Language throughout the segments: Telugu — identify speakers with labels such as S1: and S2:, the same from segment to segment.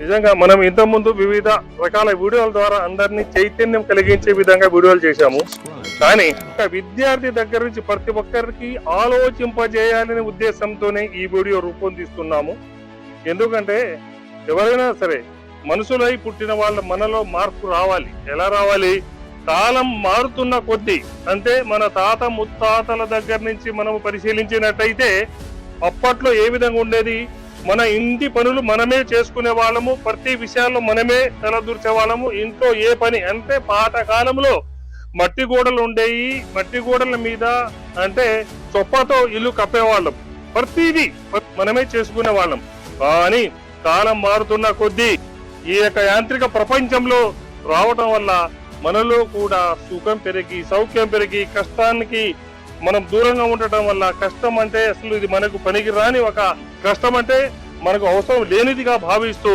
S1: నిజంగా మనం ఇంతకుముందు వివిధ రకాల వీడియోల ద్వారా అందరినీ చైతన్యం కలిగించే విధంగా వీడియోలు చేశాము. కానీ ఒక విద్యార్థి దగ్గర నుంచి ప్రతి ఒక్కరికి ఆలోచింపజేయాలనే ఉద్దేశంతోనే ఈ వీడియో రూపొందిస్తున్నాము. ఎందుకంటే ఎవరైనా సరే మనుషులై పుట్టిన వాళ్ళ మనలో మార్పు రావాలి. ఎలా రావాలి? కాలం మారుతున్న కొద్దీ అంటే మన తాత ముత్తాతల దగ్గర నుంచి మనం పరిశీలించినట్టయితే అప్పట్లో ఏ విధంగా ఉండేది? మన ఇంటి పనులు మనమే చేసుకునే వాళ్ళము ప్రతి విషయాల్లో మనమే తలదూర్చే వాళ్ళము. ఇంట్లో ఏ పని అంటే పాత కాలంలో మట్టి గోడలు ఉండేవి మట్టి గోడల మీద అంటే చొప్పతో ఇల్లు కప్పేవాళ్ళం. ప్రతిదీ మనమే చేసుకునే వాళ్ళం. కానీ కాలం మారుతున్న కొద్దీ ఈ యొక్క యాంత్రిక ప్రపంచంలో రావటం వల్ల మనలో కూడా సుఖం పెరిగి సౌఖ్యం పెరిగి కష్టానికి మనం దూరంగా ఉండటం వల్ల కష్టం అంటే అసలు ఇది మనకు పనికి రాని ఒక కష్టం అంటే మనకు అవసరం లేనిదిగా భావిస్తూ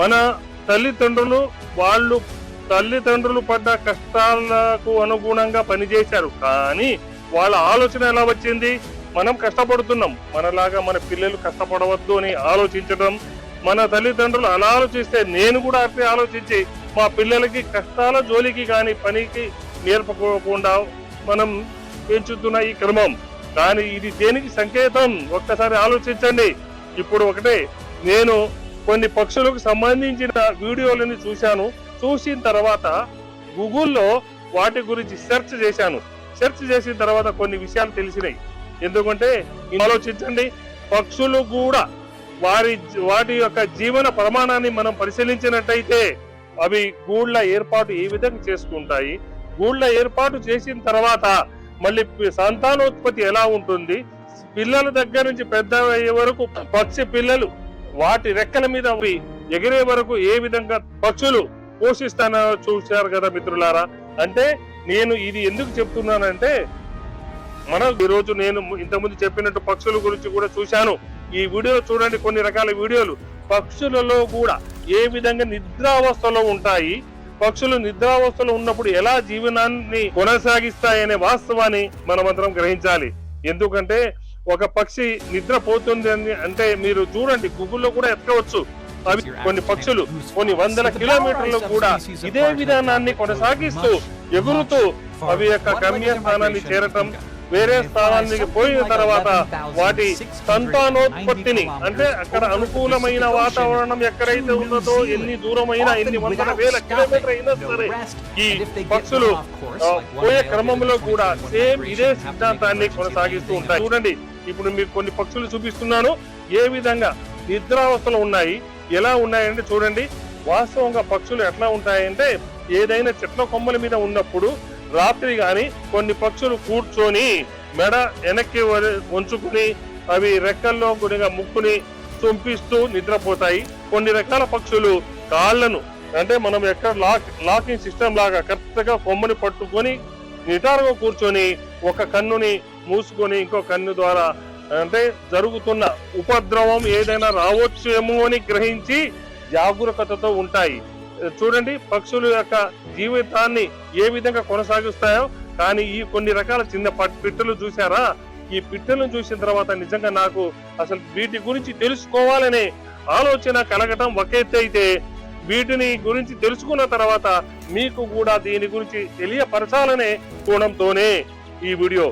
S1: మన తల్లిదండ్రులు వాళ్ళు తల్లిదండ్రులు పడ్డ కష్టాలకు అనుగుణంగా పనిచేశారు. కానీ వాళ్ళ ఆలోచన ఎలా వచ్చింది? మనం కష్టపడుతున్నాం. మనలాగా మన పిల్లలు కష్టపడవద్దు అని ఆలోచించడం మన తల్లిదండ్రులు అలా ఆలోచిస్తే నేను కూడా అట్లే ఆలోచించి మా పిల్లలకి కష్టాల జోలికి కానీ పనికి నేర్పకోకుండా మనం పెంచుతున్న ఈ క్రమం. కానీ ఇది దేనికి సంకేతం? ఒక్కసారి ఆలోచించండి. ఇప్పుడు ఒకటే నేను కొన్ని పక్షులకు సంబంధించిన వీడియోలని చూశాను. చూసిన తర్వాత గూగుల్లో వాటి గురించి సెర్చ్ చేశాను. సెర్చ్ చేసిన తర్వాత కొన్ని విషయాలు తెలిసినాయి. ఎందుకంటే ఆలోచించండి పక్షులు కూడా వారి వాటి యొక్క జీవన ప్రమాణాన్ని మనం పరిశీలించినట్టయితే అవి గూళ్ళ ఏర్పాటు ఏ విధంగా చేసుకుంటాయి? గూళ్ళ ఏర్పాటు చేసిన తర్వాత మళ్ళీ సంతానోత్పత్తి ఎలా ఉంటుంది? పిల్లల దగ్గర నుంచి పెద్ద అయ్యే వరకు పక్షి పిల్లలు వాటి రెక్కల మీద అవి ఎగిరే వరకు ఏ విధంగా పక్షులు పోషిస్తానో చూశారు కదా మిత్రులారా? అంటే నేను ఇది ఎందుకు చెప్తున్నానంటే మనం ఈరోజు నేను ఇంతకుముందు చెప్పినట్టు పక్షుల గురించి కూడా చూశాను. ఈ వీడియో చూడండి కొన్ని రకాల వీడియోలు. పక్షులలో కూడా ఏ విధంగా నిద్రావస్థలో ఉంటాయి? పక్షులు నిద్రావస్థలో ఉన్నప్పుడు ఎలా జీవనాన్ని కొనసాగిస్తాయనే వాస్తవాన్ని మనమందరం గ్రహించాలి. ఎందుకంటే ఒక పక్షి నిద్రపోతుంది అని అంటే మీరు చూడండి గూగుల్లో కూడా ఎక్కవచ్చు అవి కొన్ని పక్షులు కొన్ని వందల కిలోమీటర్లు కూడా ఇదే విధానాన్ని కొనసాగిస్తూ ఎగురుతూ అవి యొక్క గమ్యస్థానాన్ని చేరటం వేరే స్థానానికి పోయిన తర్వాత వాటి సంతానోత్పత్తిని అంటే అక్కడ అనుకూలమైన వాతావరణం ఎక్కడైతే ఉన్నదో ఎన్ని దూరమైనా ఎన్ని వందల వేల కిలోమీటర్ అయినా సరే ఈ పక్షులు పోయే క్రమంలో కూడా సేమ్ ఇదే సిద్ధాంతాన్ని కొనసాగిస్తూ ఉంటాయి. చూడండి ఇప్పుడు మీకు కొన్ని పక్షులు చూపిస్తున్నాను. ఏ విధంగా నిద్రావస్థలు ఉన్నాయి ఎలా ఉన్నాయంటే చూడండి వాస్తవంగా పక్షులు ఎట్లా ఉంటాయంటే ఏదైనా చెట్ల కొమ్మల మీద ఉన్నప్పుడు రాత్రి కానీ కొన్ని పక్షులు కూర్చొని మెడ వెనక్కి వ- వంచుకుని అవి రెక్కల్లో గుడిగా ముక్కుని చొంపిస్తూ నిద్రపోతాయి. కొన్ని రకాల పక్షులు కాళ్ళను అంటే మనం ఎక్కడ లాక్ లాకింగ్ సిస్టమ్ లాగా కరెక్ట్గా కొమ్మని పట్టుకొని నిటారుగా కూర్చొని ఒక కన్నుని మూసుకొని ఇంకో కన్ను ద్వారా అంటే జరుగుతున్న ఉపద్రవం ఏదైనా రావచ్చేమో అని గ్రహించి జాగరూకతతో ఉంటాయి. చూడండి పక్షుల యొక్క జీవితాన్ని ఏ విధంగా కొనసాగిస్తాయో కానీ ఈ కొన్ని రకాల చిన్న పిట్టలు చూసారా ఈ పిట్టలను చూసిన తర్వాత నిజంగా నాకు అసలు వీటి గురించి తెలుసుకోవాలనే ఆలోచన కలగటం ఒక ఎత్తు అయితే వీటిని గురించి తెలుసుకున్న తర్వాత మీకు కూడా దీని గురించి తెలియపరచాలనే కోణంతోనే ఈ వీడియో.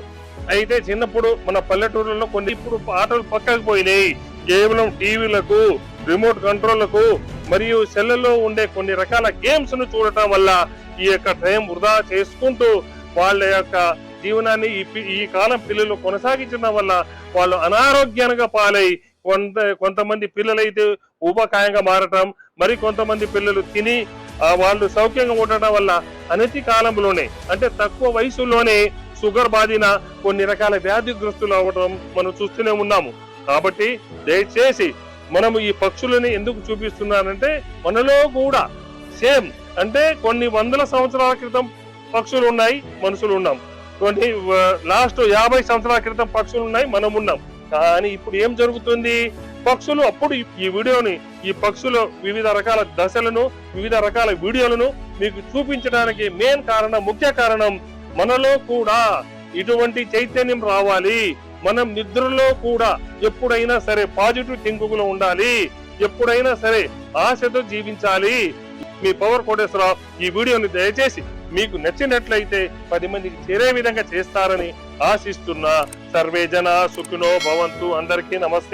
S1: అయితే చిన్నప్పుడు మన పల్లెటూరులో కొన్ని ఇప్పుడు ఆటలు పక్కకు పోయినాయి. కేవలం టీవీలకు రిమోట్ కంట్రోళ్ళకు మరియు సెల్లలో ఉండే కొన్ని రకాల గేమ్స్ను చూడటం వల్ల ఈ యొక్క టైం వృధా చేసుకుంటూ వాళ్ళ యొక్క జీవనాన్ని ఈ ఈ కాలం పిల్లలు కొనసాగించడం వల్ల వాళ్ళు అనారోగ్యానికి పాలై కొంత కొంతమంది పిల్లలైతే ఊబకాయంగా మారటం మరి కొంతమంది పిల్లలు తిని వాళ్ళు సౌఖ్యంగా ఉండటం వల్ల అనతి కాలంలోనే అంటే తక్కువ వయసులోనే షుగర్ బాధిన కొన్ని రకాల వ్యాధిగ్రస్తులు అవ్వడం మనం చూస్తూనే ఉన్నాము. కాబట్టి దయచేసి మనము ఈ పక్షులని ఎందుకు చూపిస్తున్నానంటే మనలో కూడా సేమ్ అంటే కొన్ని వందల సంవత్సరాల క్రితం పక్షులు ఉన్నాయి మనుషులు ఉన్నాం. కొన్ని లాస్ట్ యాభై సంవత్సరాల క్రితం పక్షులు ఉన్నాయి మనం ఉన్నాం. కానీ ఇప్పుడు ఏం జరుగుతుంది? పక్షులు అప్పుడు ఈ- ఈ వీడియోని ఈ పక్షుల వివిధ రకాల దశలను వివిధ రకాల వీడియోలను మీకు చూపించడానికి మెయిన్ కారణం ముఖ్య కారణం మనలో కూడా ఇటువంటి చైతన్యం రావాలి. మనం నిద్రలో కూడా ఎప్పుడైనా సరే పాజిటివ్ థింకింగ్లో ఉండాలి. ఎప్పుడైనా సరే ఆశతో జీవించాలి. మీ పవర్ కోటేశ్వరరావు ఈ వీడియోని దయచేసి మీకు నచ్చినట్లయితే పది మందికి చేరే విధంగా చేస్తారని ఆశిస్తున్నా. సర్వే జన సుఖినో భవంతు. అందరికీ నమస్తే.